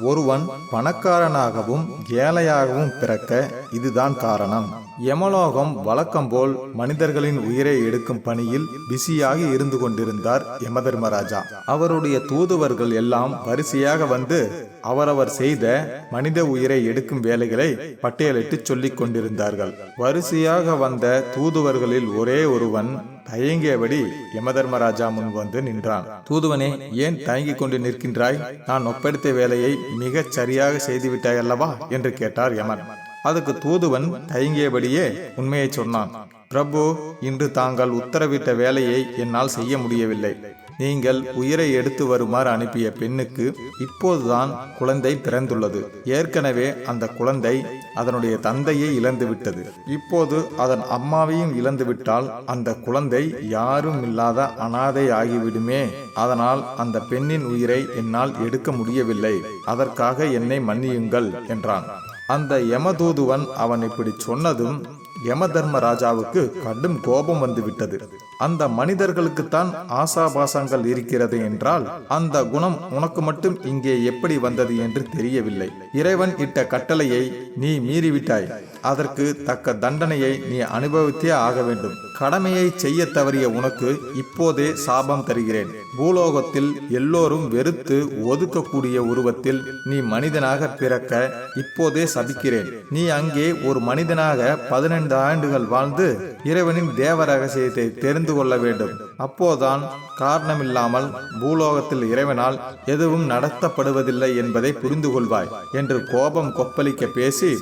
ஒருவன் பணக்காரனாகவும் ஏழையாகவும் பிறக்க இதுதான் காரணம். யமலோகம் வழக்கம் போல் மனிதர்களின் உயிரை எடுக்கும் பணியில் பிஸியாக இருந்து கொண்டிருந்தார் யமதர்மராஜா. அவருடைய தூதுவர்கள் எல்லாம் வரிசையாக வந்து அவரவர் செய்த மனித உயிரை எடுக்கும் வேலைகளை பட்டியலிட்டு சொல்லிக் கொண்டிருந்தார்கள். வரிசையாக வந்த தூதுவர்களில் ஒரே ஒருவன் தயங்கியபடி யமதர்மராஜா முன் வந்து நின்றான். தூதுவனே ஏன் தயங்கிக் கொண்டு நிற்கின்றாய்? நான் ஒப்படைத்த வேலையை மிகச் சரியாக செய்துவிட்டாய் அல்லவா என்று கேட்டார் யமன். அதுக்கு தூதுவன் தயங்கியபடியே உண்மையை சொன்னான். பிரபு இன்று தாங்கள் உத்தரவிட்ட வேலையை என்னால் செய்ய முடியவில்லை. நீங்கள் உயிரை எடுத்து வருமாறு அனுப்பிய பெண்ணுக்கு இப்போதுதான் குழந்தை பிறந்துள்ளது. ஏற்கனவே அந்த குழந்தை அதனுடைய தந்தையை இழந்துவிட்டது இப்போது அதன் அம்மாவையும் இழந்துவிட்டால் அந்த குழந்தை யாரும் இல்லாத அனாதை ஆகிவிடுமே. அதனால் அந்த பெண்ணின் உயிரை என்னால் எடுக்க முடியவில்லை. அதற்காக என்னை மன்னியுங்கள் என்றான். அந்த யமதூதுவன் அவன் இப்படி சொன்னதும் யமதர்ம ராஜாவுக்கு கடும் கோபம் வந்துவிட்டது. அந்த மனிதர்களுக்குத்தான் ஆசாபாசங்கள் இருக்கிறது என்றால் அந்த குணம் உனக்கு மட்டும் இங்கே எப்படி வந்தது என்று தெரியவில்லை. இறைவன் இட்ட கட்டளையை நீ மீறிவிட்டாய். அதற்கு தக்க தண்டனையை நீ அனுபவித்தே ஆக வேண்டும். கடமையை செய்ய தவறிய உனக்கு இப்போதே சாபம் தருகிறேன். பூலோகத்தில் எல்லோரும் வெறுத்து ஒதுக்கக்கூடிய உருவத்தில் நீ மனிதனாக பிறக்க இப்போதே சபிக்கிறேன். நீ அங்கே ஒரு மனிதனாக பதினைந்து ஆண்டுகள் வாழ்ந்து இறைவனின் தேவ ரகசியத்தை தெரிந்து தெரிந்து கொள்ள வேண்டும். அப்போதான் காரணமில்லாமல் பூலோகத்தில் இறைவனால் எதுவும் நடத்தப்படுவதில்லை என்பதை புரிந்து கொள்வாய் என்று கோபம் கொப்பளிக்க பேசி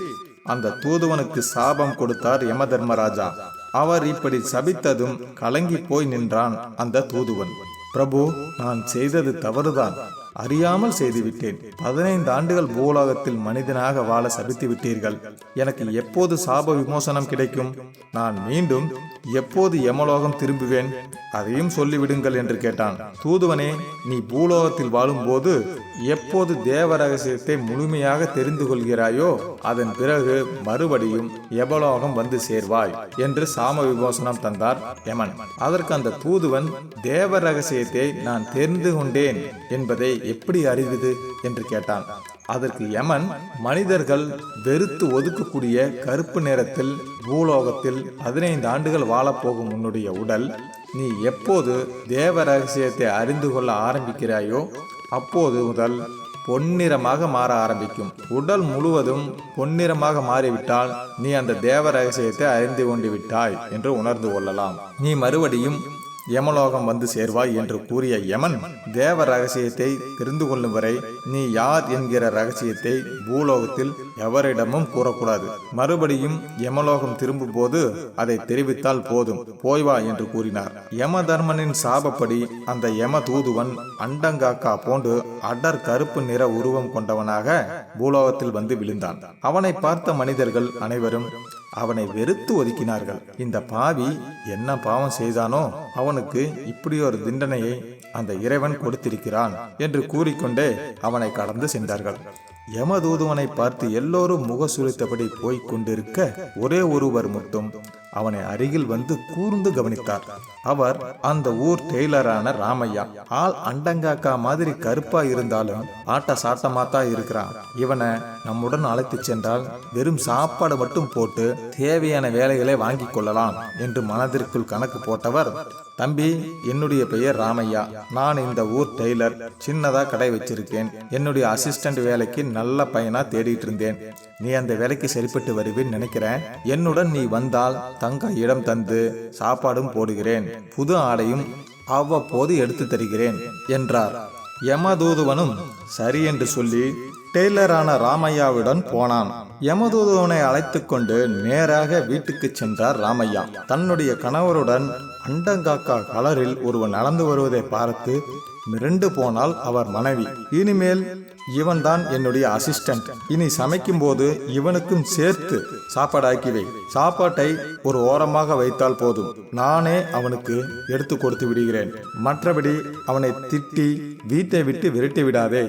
அந்த தூதுவனுக்கு சாபம் கொடுத்தார் யம தர்மராஜா அவர் இப்படி சபித்ததும் கலங்கி போய் நின்றான் அந்த தூதுவன். பிரபு நான் செய்தது தவறுதான். அறியாமல் செய்துவிட்டேன். பதினைந்து ஆண்டுகள் பூலோகத்தில் மனிதனாக வாழ சபித்து விட்டீர்கள் எனக்கு எப்போது சாப விமோசனம் கிடைக்கும்? நான் மீண்டும் எப்போது யமலோகம் திரும்புவேன்? அதையும் சொல்லிவிடுங்கள் என்று கேட்டான். தூதுவனே நீ பூலோகத்தில் வாழும்போது எப்போது தேவ ரகசியத்தை முழுமையாக தெரிந்து கொள்கிறாயோ அதன் பிறகு மறுபடியும் எபலோகம் வந்து சேர்வாய் என்று சாம விமோசனம் தந்தார் யமன். அதற்கு அந்த தூதுவன் தேவ ரகசியத்தை நான் தெரிந்து கொண்டேன் என்பதை எப்படி அறிவது என்று கேட்டான். அதற்கு யமன் மனிதர்கள் வெறுத்து ஒதுக்கக்கூடிய கருப்பு நேரத்தில் பூலோகத்தில் பதினைந்து ஆண்டுகள் வாழப்போகும் உன்னுடைய உடல் நீ எப்போது தேவ ரகசியத்தை அறிந்து கொள்ள ஆரம்பிக்கிறாயோ அப்போது முதல் பொன்னிறமாக மாற ஆரம்பிக்கும். உடல் முழுவதும் பொன்னிறமாக மாறிவிட்டால் நீ அந்த தேவ ரகசியத்தை அறிந்து கொண்டு விட்டாய் என்று உணர்ந்து கொள்ளலாம். நீ மறுபடியும் யமலோகம் வந்து சேர்வாய் என்று கூறிய யமன் தேவ ரகசியத்தை தெரிந்து கொள்ளும் வரை நீ யார் என்கிற ரகசியத்தை பூலோகத்தில் எவரிடமும் கூறக்கூடாது. மறுபடியும் யமலோகம் திரும்பும் போது அதை தெரிவித்தால் போதும். போய்வா என்று கூறினார். யம தர்மனின் சாபப்படி அந்த யம தூதுவன் அண்டங்காக்கா போன்று அடர் கருப்பு நிற உருவம் கொண்டவனாக பூலோகத்தில் வந்து விழுந்தான். அவனை பார்த்த மனிதர்கள் அனைவரும் அவனை வெறுத்து ஒதுக்கினார்கள். இந்த பாவி என்ன பாவம் செய்தானோ அவனுக்கு இப்படி ஒரு தண்டனையை அந்த இறைவன் கொடுத்திருக்கிறான் என்று கூறிக்கொண்டே அவனை கடந்து சென்றார்கள். யமதூதுவனை பார்த்து எல்லோரும் முக சுழித்தபடி போய்க் கொண்டிருக்க ஒரே ஒருவர் மட்டும் அவனை அருகில் வந்து கூர்ந்து கவனித்தார். அவர் அந்த ஊர் டெய்லரான ராமையா. ஆள் அண்டங்காக்கா மாதிரி கருப்பா இருந்தாலும் ஆட்ட சாட்டமாத்தான் இருக்கிறான். இவனை நம்முடன் அழைத்து சென்றால் வெறும் சாப்பாடு மட்டும் போட்டு தேவையான வேலைகளை வாங்கி கொள்ளலாம் என்று மனதிற்குள் கணக்கு போட்டவர் தம்பி என்னுடைய பெயர் ராமையா. நான் இந்த ஊர் டெய்லர். சின்னதா கடை வச்சிருக்கேன். என்னுடைய அசிஸ்டன்ட் வேலைக்கு நல்ல பையனா தேடிட்டு இருந்தேன். நீ அந்த வேலைக்கு சரிப்பட்டு வருவேன்னு நினைக்கிறேன். என்னுடன் நீ வந்தால் தங்க இடம் தந்து சாப்பாடும் போடுகிறேன். புது ஆடையும் அவ்வப்போது எடுத்து தருகிறேன் என்றார். யமதூதுவனும் சரி என்று சொல்லி டெய்லரான ராமையாவுடன் போனான். யமதூதுவனை அழைத்து கொண்டு நேராக வீட்டுக்கு சென்றார் ராமையா. தன்னுடைய கணவருடன் அண்டங்காக்கா கலரில் ஒருவன் நடந்து வருவதை பார்த்து மிரண்டு போனால் அவர் மனைவி. இனிமேல் இவன்தான் என்னுடைய அசிஸ்டன்ட் இனி சமைக்கும் போது இவனுக்கும் சேர்த்து சாப்பாடாக்கி வை சாப்பாட்டை ஒரு ஓரமாக வைத்தால் போதும். நானே அவனுக்கு எடுத்து கொடுத்து விடுகிறேன். மற்றபடி அவனை திட்டி வீட்டை விட்டு விரட்டி விடாதே.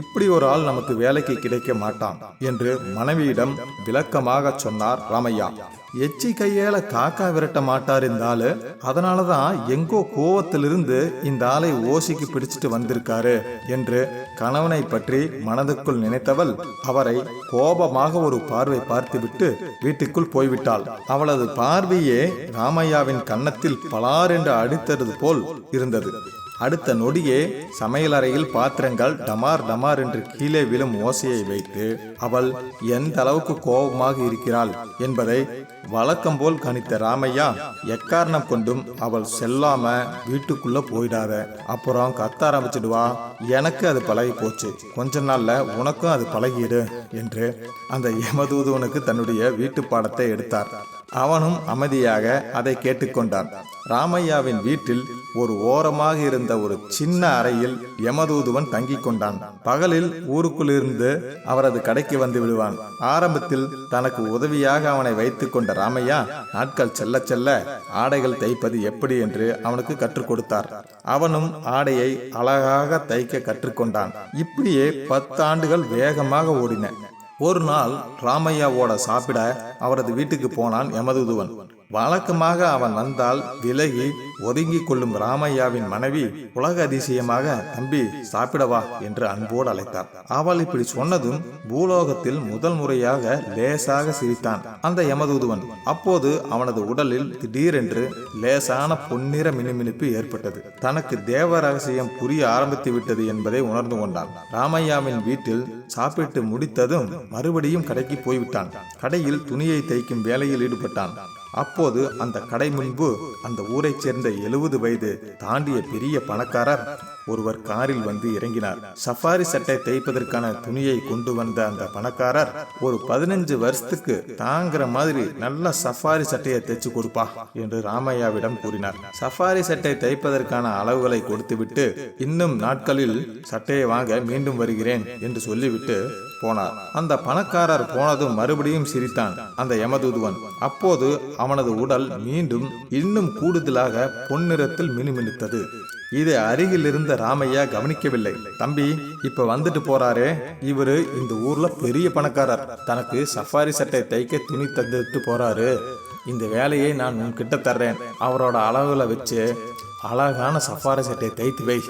இப்படி ஒரு ஆள் நமக்கு வேலைக்கு கிடைக்க மாட்டான் என்று மனைவியிடம் விளக்கமாக சொன்னார் ராமையா. எச்சி கையால காக்கா விரட்ட மாட்டார் இந்த ஆளு அதனாலதான் எங்கோ கோவத்திலிருந்து இந்த ஆளை ஓசிக்கு பிடிச்சிட்டு வந்திருக்காரு என்று கணவனை பற்றி மனதுக்குள் நினைத்தவள் அவரை கோபமாக ஒரு பார்வை பார்த்துவிட்டு வீட்டுக்குள் போய்விட்டாள். அவளது பார்வையே ராமையாவின் கன்னத்தில் பலார் என்று அடித்தது போல் இருந்தது. அடுத்த நொடியே சமையலறையில் பாத்திரங்கள் டமார் டமார் என்று கீழே விழும் ஓசையை வைத்து அவள் எந்த அளவுக்கு கோபமாக இருக்கிறாள் என்பதை வழக்கம் போல் கணித்த ராமையா எக்காரணம் கொண்டும் அவள் செல்லாம வீட்டுக்குள்ள போயிடாத. அப்புறம் கத்த ஆரம்பிச்சிடுவா. எனக்கு அது பழகி போச்சு. கொஞ்ச நாள்ல உனக்கும் அது பழகிடு என்று அந்த யமதூதவனுக்கு தன்னுடைய வீட்டு பாடத்தை எடுத்தார். அவனும் அமைதியாக அதை கேட்டுக்கொண்டான். ராமையாவின் வீட்டில் ஒரு ஓரமாக இருந்த ஒரு சின்ன அறையில் யமதூதுவன் தங்கிக் கொண்டான். பகலில் ஊருக்குள்ளிருந்து அவரது கடைக்கு வந்து விடுவான். ஆரம்பத்தில் தனக்கு உதவியாக அவனை வைத்துக் கொண்ட ராமையா நாட்கள் செல்ல செல்ல ஆடைகள் தைப்பது எப்படி? என்று அவனுக்கு கற்றுக் கொடுத்தார். அவனும் ஆடையை அழகாக தைக்க கற்றுக்கொண்டான் இப்படியே பத்தாண்டுகள் வேகமாக ஓடின. ஒரு நாள் ராமையாவோட சாப்பிட அவரது வீட்டுக்கு போனான் யமதுதுவன். வழக்கமாக அவன் வந்தால் விலகி ஒதுங்கிக் கொள்ளும் ராமையாவின் மனைவி உலக அதிசயமாக தம்பி சாப்பிடவா என்று அன்போடு அழைத்தார். அவள் இப்படி சொன்னதும் பூலோகத்தில் முதல் முறையாக லேசாக சிரித்தான். அந்த யமதூதுவன் அப்போது அவனது உடலில் திடீரென்று லேசான பொன்னிற மினுமினுப்பு ஏற்பட்டது. தனக்கு தேவ ரகசியம் புரிய ஆரம்பித்து விட்டது என்பதை உணர்ந்து கொண்டான். ராமையாவின் வீட்டில் சாப்பிட்டு முடித்ததும் மறுபடியும் கடைக்கு போய்விட்டான். கடையில் துணியை தைக்கும் வேலையில் ஈடுபட்டான். அப்போது அந்த கடை முன்பு அந்த ஊரைச் சேர்ந்த எழுபது வயது தாண்டிய பெரிய பணக்காரர் ஒருவர் காரில் வந்து இறங்கினார். சஃபாரி சட்டை தைப்பதற்கான துணியை கொண்டு வந்த அந்த பணக்காரர் ஒரு பதினஞ்சு வருஷத்துக்கு தாங்குற மாதிரி நல்ல சஃபாரி சட்டையை தைச்சு கொடுப்பா என்று ராமையாவிடம் கூறினார். சஃபாரி சட்டை தைப்பதற்கான அளவுகளை கொடுத்துவிட்டு இன்னும் நாட்களில் சட்டையை வாங்க மீண்டும் வருகிறேன் என்று சொல்லிவிட்டு போனார். அந்த பணக்காரர் போனதும் மறுபடியும் சிரித்தான். அந்த யமதூதுவன் அப்போது அவனது உடல் மீண்டும் இன்னும் கூடுதலாக பொன்னிறத்தில் மினுமினுத்தது. இது அருகில் இருந்த ராமையா கவனிக்கவில்லை. தம்பி இப்ப வந்துட்டு போறாரே. இவரு இந்த ஊர்ல பெரிய பணக்காரர். தனக்கு சஃபாரி சட்டை தைக்க துணி தந்துட்டு போறாரு. இந்த வேலையை நான் உன்கிட்ட தர்றேன். அவரோட அளவுல வச்சு அழகான சஃபாரி சட்டையை தைத்து வை.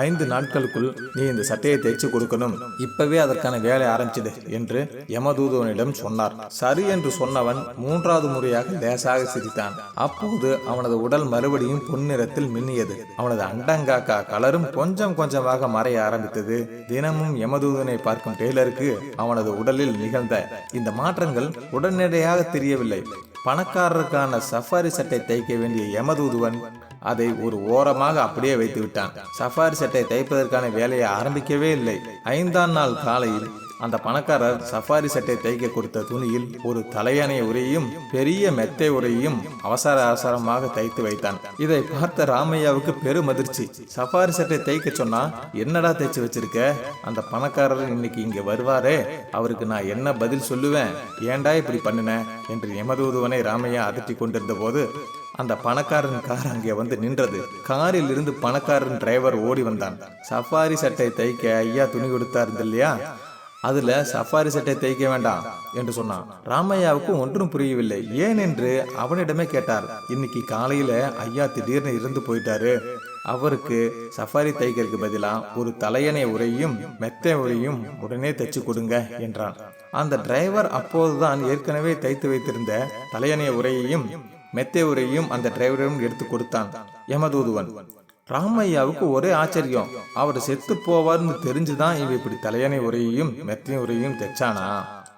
ஐந்து நாட்களுக்குள் நீ இந்த சட்டையை தைச்சு கொடுக்கணும். இப்பவே அதற்கான வேலை ஆரம்பிச்சது என்று யமதூதவனிடம் சொன்னார். சரி என்று சொன்னவன் மூன்றாவது முறையாக லேசாக சிரித்தான். அப்போது அவனது உடல் மறுபடியும் பொன்னிறத்தில் மின்னியது. அவனது அண்டங்காக்கா கலரும் கொஞ்சம் கொஞ்சமாக மறைய ஆரம்பித்தது. தினமும் யமதூதனை பார்க்கும் டெய்லருக்கு அவனது உடலில் நிகழ்ந்த இந்த மாற்றங்கள் உடனடியாக தெரியவில்லை. பணக்காரருக்கான சஃபாரி சட்டை தைக்க வேண்டிய யமதூதுவன் அதை ஒரு ஓரமாக அப்படியே வைத்து விட்டான் சஃபாரி சட்டை தைப்பதற்கான வேலையை ஆரம்பிக்கவே இல்லை. ஐந்தாம் நாள் காலையில் அந்த பணக்காரர் சஃபாரி சட்டை தைக்க கொடுத்த துணியில் ஒரு தலையணை உரையும் பெரிய மெத்தை உரையும் அவசர அவசரமாக தைத்து வைத்தான். இதை பார்த்த ராமையாவுக்கு பெரும் அதிர்ச்சி. சஃபாரி சட்டை தைக்க சொன்னா என்னடா தைச்சு வச்சிருக்க? அந்த பணக்காரர் இன்னைக்கு இங்க வருவாரே? அவருக்கு நான் என்ன பதில் சொல்லுவேன்? ஏன்டா இப்படி பண்ணின? என்று எமதூதுவனை ராமையா அதட்டி கொண்டிருந்த போது அந்த பணக்காரன் கார் அங்கே வந்து நின்றது. காரில் இருந்து பணக்காரன் டிரைவர் ஓடி வந்தான். சஃபாரி சட்டை தைக்க ஐயா துணி கொடுத்தாரு இல்லையா? அதுல சஃபாரி சட்டை தைக்க வேண்டாம் என்று சொன்னான். ராமையாவுக்கு ஒன்றும் புரியவில்லை. ஏன் என்று அவனிடமே கேட்டார். இன்னைக்கு காலையில ஐயா திடீர்னு இருந்து போயிட்டாரு. அவருக்கு சஃபாரி தைக்கிறதுக்கு பதிலா ஒரு தலையணை உரையும் மெத்தை உரையும் உடனே தைச்சு கொடுங்க என்றான். அந்த டிரைவர் அப்போதுதான் ஏற்கனவே தைத்து வைத்திருந்த தலையணை உரையையும் மெத்தை உரையும் அந்த டிரைவரையும் எடுத்து கொடுத்தான். யமதூதுவன் ராமையாவுக்கு ஒரே ஆச்சரியம். அவர் செத்து போவார்னு தெரிஞ்சுதான் இவன் இப்படி தலையணை உரையையும் மெத்தை உரையும் தைச்சானா?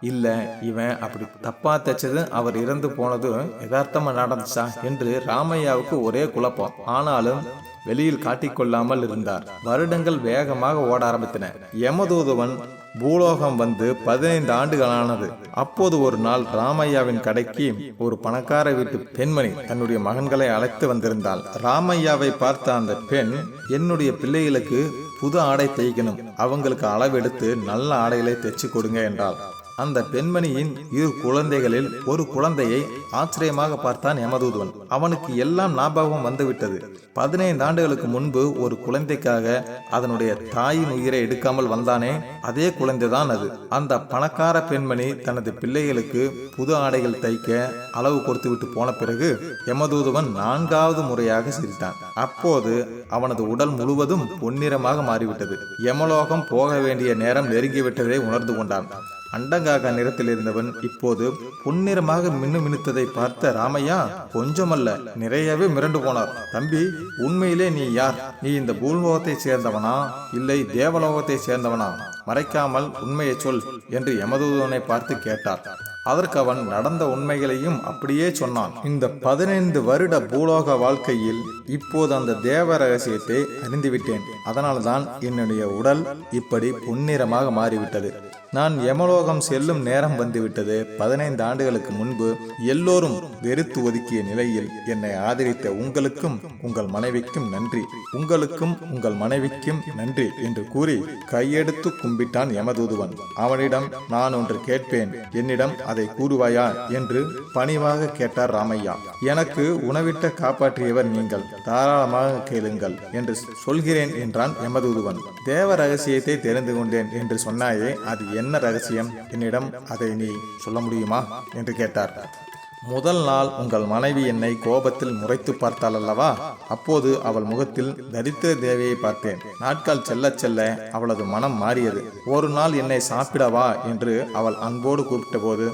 இல்ல இவன் அப்படி தப்பா தைச்சது அவர் இறந்து போனதும் யதார்த்தமா நடந்துச்சா என்று ராமையாவுக்கு ஒரே குழப்பம். ஆனாலும் வெளியில் காட்டிக்கொள்ளாமல் இருந்தார். வருடங்கள் வேகமாக ஓட ஆரம்பித்தன. யமதூதுவன் பூலோகம் வந்து பதினைந்து ஆண்டுகளானது. அப்போது ஒரு நாள் ராமையாவின் கடைக்கு ஒரு பணக்கார வீட்டு பெண்மணி தன்னுடைய மகன்களை அழைத்து வந்திருந்தாள். ராமையாவை பார்த்த அந்த பெண் என்னுடைய பிள்ளைகளுக்கு புது ஆடை தைக்கணும். அவங்களுக்கு அளவெடுத்து நல்ல ஆடைகளை தைச்சு கொடுங்க என்றாள். அந்த பெண்மணியின் இரு குழந்தைகளில் ஒரு குழந்தையை ஆச்சரியமாக பார்த்தான் யமதூதுவன். அவனுக்கு எல்லாம் ஞாபகம் வந்துவிட்டது. பதினைந்து ஆண்டுகளுக்கு முன்பு ஒரு குழந்தைக்காக அதனுடைய தாயின் உயிரை எடுக்காமல் வந்தானே அதே குழந்தைதான் அது. அந்த பணக்கார பெண்மணி தனது பிள்ளைகளுக்கு புது ஆடைகள் தைக்க அளவு கொடுத்து விட்டு போன பிறகு யமதூதுவன் நான்காவது முறையாக சிரித்தான். அப்போது அவனது உடல் முழுவதும் பொன்னிறமாக மாறிவிட்டது. யமலோகம் போக வேண்டிய நேரம் நெருங்கிவிட்டதை உணர்ந்து கொண்டான். அண்டங்காக நிறத்தில் இருந்தவன் இப்போது பொன்னிறமாக மின்னு மினுத்ததை பார்த்த ராமையா மட்டுமல்ல நிறையவே மிரண்டு போனார். தம்பி உண்மையிலே நீ யார்? நீ இந்த பூலோகத்தை சேர்ந்தவனா? இல்லை தேவலோகத்தை சேர்ந்தவனா? மறைக்காமல் உண்மையை சொல் என்று யமதூதனை பார்த்து கேட்டார். அதற்கு அவன் நடந்த உண்மைகளையும் அப்படியே சொன்னான். இந்த பதினைந்து வருட பூலோக வாழ்க்கையில் இப்போது அந்த தேவ ரகசியத்தை அறிந்துவிட்டேன். அதனால்தான் என்னுடைய உடல் இப்படி பொன்னிறமாக மாறிவிட்டது. நான் யமலோகம் செல்லும் நேரம் வந்துவிட்டது. பதினைந்து ஆண்டுகளுக்கு முன்பு எல்லோரும் வெறுத்து ஒதுக்கிய நிலையில் என்னை ஆதரித்த உங்களுக்கும் உங்கள் மனைவிக்கும் நன்றி. உங்களுக்கும் உங்கள் மனைவிக்கும் நன்றி என்று கூறி கையெடுத்து கும்பிட்டான் யமதூதுவன். அவனிடம் நான் ஒன்று கேட்பேன். என்னிடம் அதை கூறுவாயா? என்று பணிவாக கேட்டார் ராமையா. எனக்கு உணவிட்ட காப்பாற்றியவர் நீங்கள். தாராளமாக கேளுங்கள் என்று சொல்கிறேன் என்றான் யமதூதுவன். தேவ ரகசியத்தை தெரிந்து கொண்டேன் என்று சொன்னாயே அது என்ன ரகசியம்? என்னிடம் அதை நீ சொல்ல முடியுமா? என்று கேட்டார். முதல் நாள் உங்கள் மனைவி என்னை கோபத்தில் முறைத்து பார்த்தாள் அல்லவா அப்போது அவள் முகத்தில் தரித்திர தேவியை பார்த்தேன். நாட்கள் செல்ல செல்ல அவளது மனம் மாறியது. ஒரு நாள் என்னை சாப்பிடவா? என்று அவள் அன்போடு கூப்பிட்டபோது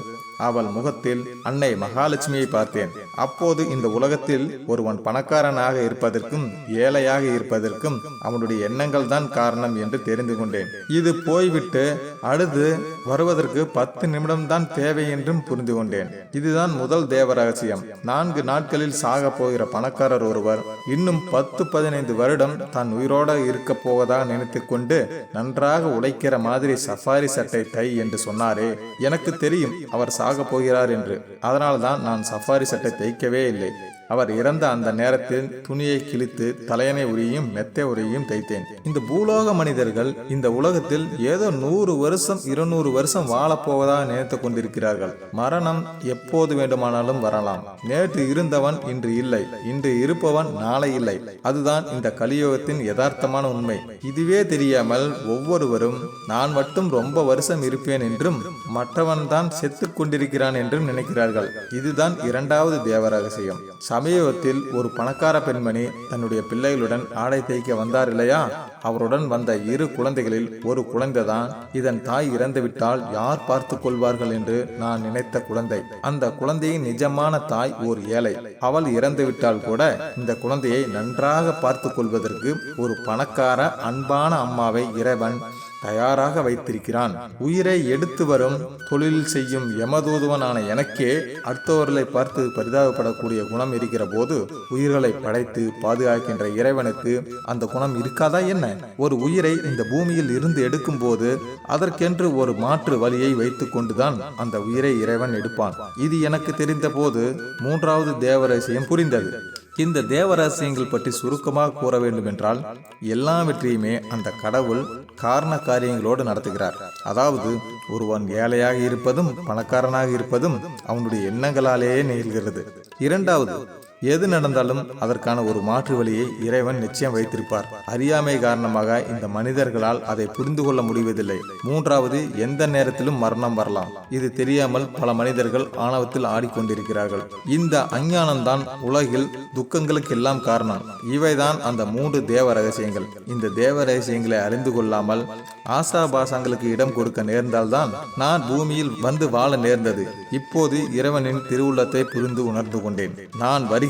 அவள் முகத்தில் அன்னை மகாலட்சுமியை பார்த்தேன். அப்போது இந்த உலகத்தில் ஒருவன் பணக்காரனாக இருப்பதற்கும் ஏழையாக இருப்பதற்கும் அவனுடைய எண்ணங்கள் தான் காரணம் என்று தெரிந்து கொண்டேன். இது போய்விட்டு அடுத்து வருவதற்கு பத்து நிமிடம் தான் தேவை என்றும் புரிந்து கொண்டேன். இதுதான் முதல் தேவ ரகசியம் நான்கு நாட்களில் சாக போகிற பணக்காரர் ஒருவர் இன்னும் பத்து பதினைந்து வருடம் தான் உயிரோட இருக்க போவதாக நினைத்து கொண்டு நன்றாக உழைக்கிற மாதிரி சஃபாரி சட்டை டை என்று சொன்னாரே. எனக்கு தெரியும் அவர் சாக போகிறார் என்று. அதனால்தான் நான் சஃபாரி சட்டை தைக்கவே இல்லை. அவர் இறந்த அந்த நேரத்தில் துணியை கிழித்து தலையணை உரியும் மெத்தை உரியும் தைத்தேன். இந்த பூலோக மனிதர்கள் இந்த உலகத்தில் ஏதோ நூறு வருஷம் இருநூறு வருஷம் வாழப்போவதாக நினைத்து கொண்டிருக்கிறார்கள். மரணம் எப்போது வேண்டுமானாலும் வரலாம். நேற்று இருந்தவன் இன்று இல்லை. இன்று இருப்பவன் நாளை இல்லை. அதுதான் இந்த கலியுகத்தின் யதார்த்தமான உண்மை. இதுவே தெரியாமல் ஒவ்வொருவரும் நான் மட்டும் ரொம்ப வருஷம் இருப்பேன் என்றும் மற்றவன் தான் செத்து கொண்டிருக்கிறான் என்றும் நினைக்கிறார்கள். இதுதான் இரண்டாவது தேவ ரகசியம். சமீபத்தில் ஒரு பணக்கார பெண்மணி தன்னுடைய பிள்ளைகளுடன் ஆடை தேய்க்க வந்தார் இல்லையா? அவருடன் வந்த இரு குழந்தைகளில் ஒரு குழந்தைதான். இதன் தாய் இறந்துவிட்டால் யார் பார்த்து கொள்வார்கள் என்று நான் நினைத்த குழந்தை. அந்த குழந்தையின் நிஜமான தாய் ஓர் ஏழை. அவள் இறந்துவிட்டால் கூட இந்த குழந்தையை நன்றாக பார்த்து கொள்வதற்கு ஒரு பணக்கார அன்பான அம்மாவை இறைவன் தயாராக வைத்திருக்கிறான். உயிரை எடுத்து வரும் தொழில் செய்யும் யமதூதுவனான எனக்கே அடுத்தவர்களை பார்த்து பரிதாபப்படக்கூடிய குணம் இருக்கிற போது உயிர்களை படைத்து பாதுகாக்கின்ற இறைவனுக்கு அந்த குணம் இருக்காதா என்ன? ஒரு உயிரை இந்த பூமியில் இருந்து எடுக்கும் போது அதற்கென்று ஒரு மாற்று வழியை வைத்துக் கொண்டுதான் அந்த உயிரை இறைவன் எடுப்பான். இது எனக்கு தெரிந்த போது மூன்றாவது தேவரசியம் புரிந்தது. இந்த தேவரகசியங்கள் பற்றி சுருக்கமாக கூற வேண்டும் என்றால் எல்லாவற்றையுமே அந்த கடவுள் காரண காரியங்களோடு நடத்துகிறார். அதாவது ஒருவன் ஏழையாக இருப்பதும் பணக்காரனாக இருப்பதும் அவனுடைய எண்ணங்களாலேயே நிகழ்கிறது. இரண்டாவது எது நடந்தாலும் அதற்கான ஒரு மாற்று வழியை இறைவன் நிச்சயம் வைத்திருப்பார். அறியாமை காரணமாக இந்த மனிதர்களால் அதை புரிந்து கொள்ள முடிவதில்லை. மூன்றாவது எந்த நேரத்திலும் மரணம் வரலாம். இது தெரியாமல் பல மனிதர்கள் ஆணவத்தில் ஆடிக்கொண்டிருக்கிறார்கள். இந்த அஞ்ஞானம்தான் உலகில் துக்கங்களுக்கு எல்லாம் காரணம். இவைதான் அந்த மூன்று தேவ ரகசியங்கள். இந்த தேவ ரகசியங்களை அறிந்து கொள்ளாமல் ஆசாபாசங்களுக்கு இடம் கொடுக்க நேர்ந்தால்தான் நான் பூமியில் வந்து வாழ நேர்ந்தது. இப்போது இறைவனின் திருவுள்ளத்தை புரிந்து உணர்ந்து கொண்டேன். நான் வருகிறேன்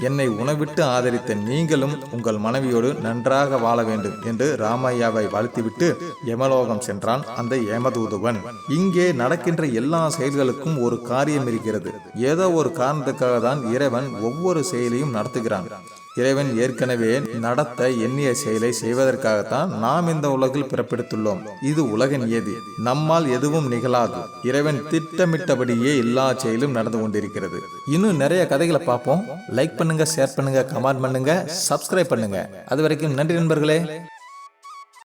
என்னை உணவிட்டு ஆதரித்த நீங்களும் உங்கள் மனைவியோடு நன்றாக வாழ வேண்டும் என்று ராமையாவை வாழ்த்திவிட்டு யமலோகம் சென்றான் அந்த யமதூதுவன். இங்கே நடக்கின்ற எல்லா செயல்களுக்கும் ஒரு காரியம் இருக்கிறது. ஏதோ ஒரு காரணத்துக்காக தான் இறைவன் ஒவ்வொரு செயலையும் நடத்துகிறான். இறைவன் ஏற்கனவே நடத்த எண்ணிய செயலை செய்வதற்காகத்தான் நாம் இந்த உலகில் பிறப்பெடுத்துள்ளோம் இது உலக நியதி நம்மால் எதுவும் நிகழாது. இறைவன் திட்டமிட்டபடியே எல்லா செயலும் நடந்து கொண்டிருக்கிறது. இன்னும் நிறைய கதைகளை பார்ப்போம். லைக் பண்ணுங்க ஷேர் பண்ணுங்க கமெண்ட் பண்ணுங்க சப்ஸ்கிரைப் பண்ணுங்க. அது வரைக்கும் நன்றி நண்பர்களே.